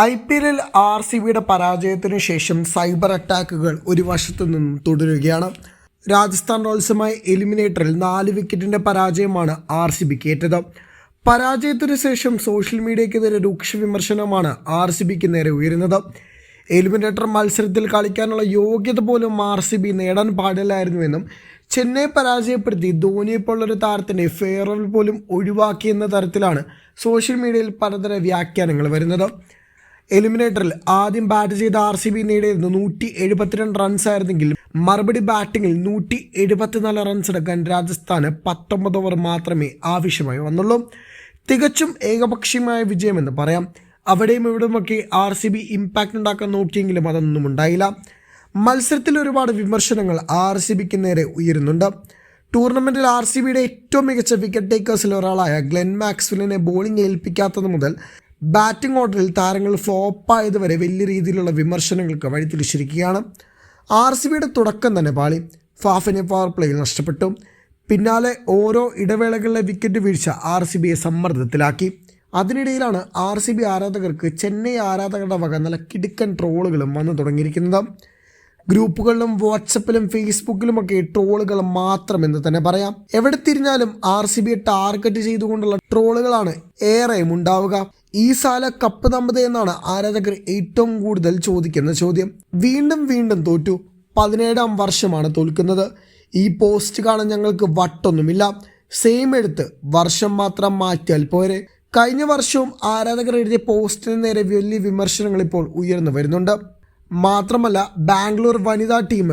I P എല്ലിൽ R C ബിയുടെ പരാജയത്തിനു ശേഷം സൈബർ അറ്റാക്കുകൾ ഒരു വശത്തു നിന്നും തുടരുകയാണ്. രാജസ്ഥാൻ റോയൽസുമായി എലിമിനേറ്ററിൽ നാല് വിക്കറ്റിന്റെ പരാജയമാണ് ആർ സി ബിക്ക് ഏറ്റത്. പരാജയത്തിനു ശേഷം സോഷ്യൽ മീഡിയയ്ക്കെതിരെ രൂക്ഷ വിമർശനമാണ് ആർ സി ബിക്ക് നേരെ ഉയരുന്നത്. എലിമിനേറ്റർ മത്സരത്തിൽ കളിക്കാനുള്ള യോഗ്യത പോലും ആർ സി ബി നേടാൻ പാടില്ലായിരുന്നുവെന്നും ചെന്നൈ പരാജയപ്പെടുത്തി ധോണിയെ പോലൊരു താരത്തിന്റെ ഫെയർവെൽ പോലും ഒഴിവാക്കിയെന്ന തരത്തിലാണ് സോഷ്യൽ മീഡിയയിൽ പലതര വ്യാഖ്യാനങ്ങൾ വരുന്നത്. എലിമിനേറ്ററിൽ ആദ്യം ബാറ്റ് ചെയ്ത ആർ സി ബി നേടിയിരുന്നു നൂറ്റി എഴുപത്തിരണ്ട് റൺസ് ആയിരുന്നെങ്കിൽ മറുപടി ബാറ്റിംഗിൽ നൂറ്റി എഴുപത്തിനാല് റൺസ് എടുക്കാൻ രാജസ്ഥാന് പത്തൊമ്പത് ഓവർ മാത്രമേ ആവശ്യമായി വന്നുള്ളൂ. തികച്ചും ഏകപക്ഷീയമായ വിജയമെന്ന് പറയാം. അവിടെയും ഇവിടെയുമൊക്കെ ആർ സി ബി ഇമ്പാക്റ്റ് ഉണ്ടാക്കാൻ നോക്കിയെങ്കിലും അതൊന്നും ഉണ്ടായില്ല. മത്സരത്തിൽ ഒരുപാട് വിമർശനങ്ങൾ ആർ സി ബിക്ക് നേരെ ഉയരുന്നുണ്ട്. ടൂർണമെന്റിൽ ആർ സി ബിയുടെ ഏറ്റവും മികച്ച വിക്കറ്റ് ടേക്കേഴ്സിൽ ഒരാളായ ഗ്ലെൻ മാക്സ്വെല്ലിനെ ബോളിംഗ് ഏൽപ്പിക്കാത്തത് മുതൽ ബാറ്റിംഗ് ഓർഡറിൽ താരങ്ങൾ ഫ്ലോപ്പായതുവരെ വലിയ രീതിയിലുള്ള വിമർശനങ്ങൾക്ക് വഴിതിരിച്ചിരിക്കുകയാണ്. ആർ സി ബിയുടെ തുടക്കം തന്നെ പാളി. ഫാഫിനെ പവർ പ്ലേയിൽ നഷ്ടപ്പെട്ടു. പിന്നാലെ ഓരോ ഇടവേളകളിലെ വിക്കറ്റ് വീഴ്ച ആർ സി ബിയെ സമ്മർദ്ദത്തിലാക്കി. അതിനിടയിലാണ് ആർ സി ബി ആരാധകർക്ക് ചെന്നൈ ആരാധകരുടെ വക നല്ല കിടുക്കൻ ട്രോളുകളും വന്നു തുടങ്ങിയിരിക്കുന്നത്. ഗ്രൂപ്പുകളിലും വാട്സപ്പിലും ഫേസ്ബുക്കിലുമൊക്കെ ട്രോളുകൾ മാത്രം എന്ന് തന്നെ പറയാം. എവിടെ തിരിഞ്ഞാലും ആർ സി ബിയെ ടാർഗറ്റ് ചെയ്തുകൊണ്ടുള്ള ട്രോളുകളാണ് ഏറെയും ഉണ്ടാവുക. ഈ സാല കപ്പ് തമ്പത് എന്നാണ് ആരാധകർ ഏറ്റവും കൂടുതൽ ചോദിക്കുന്ന ചോദ്യം. വീണ്ടും വീണ്ടും തോറ്റു. പതിനേഴാം വർഷമാണ് തോൽക്കുന്നത്. ഈ പോസ്റ്റ് കാണാൻ ഞങ്ങൾക്ക് വട്ടൊന്നുമില്ല. സെയിം എടുത്ത് വർഷം മാത്രം മാറ്റിയാൽ പോരെ. കഴിഞ്ഞ വർഷവും ആരാധകർ എഴുതിയ പോസ്റ്റിന് നേരെ വലിയ വിമർശനങ്ങൾ ഇപ്പോൾ ഉയർന്നു വരുന്നുണ്ട്. മാത്രമല്ല ബാംഗ്ലൂർ വനിതാ ടീം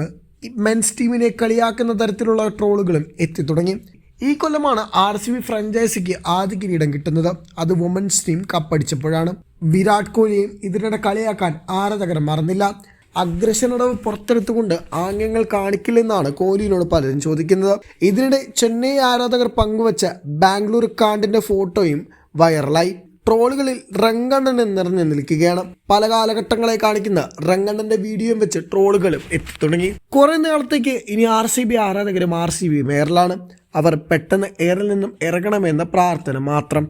മെൻസ് ടീമിനെ കളിയാക്കുന്ന തരത്തിലുള്ള ട്രോളുകളും എത്തി തുടങ്ങി ഈ കൊല്ലമാണ് ആർ സി ബി ഫ്രാഞ്ചൈസിക്ക് ആദ്യ കിരീടം കിട്ടുന്നത്. അത് വുമൻസ് ടീം കപ്പടിച്ചപ്പോഴാണ് വിരാട് കോഹ്ലിയെയും ഇതിനിടെ കളിയാക്കാൻ ആരാധകർ മറന്നില്ല. അഗ്രഷനടവ് പുറത്തെടുത്തുകൊണ്ട് ആംഗ്യങ്ങൾ കാണിക്കില്ലെന്നാണ് കോഹ്ലിയോട് പലരും ചോദിക്കുന്നത്. ഇതിനിടെ ചെന്നൈ ആരാധകർ പങ്കുവച്ച ബാംഗ്ലൂർ കാണ്ടിന്റെ ഫോട്ടോയും വൈറലായി. ട്രോളുകളിൽ റങ്കണ്ണൻ നിറഞ്ഞു നിൽക്കുകയാണ്. പല കാലഘട്ടങ്ങളെ കാണിക്കുന്ന റങ്കണ്ണന്റെ വീഡിയോയും വെച്ച് ട്രോളുകളും എത്തി തുടങ്ങി കുറെ നാളത്തേക്ക് ഇനി ആർ സി ബി ആരാധകരും ആർ സി ബി മേയറിലാണ്. അവർ പെട്ടെന്ന് എയറിൽ നിന്നും ഇറങ്ങണമെന്ന പ്രാർത്ഥന മാത്രം.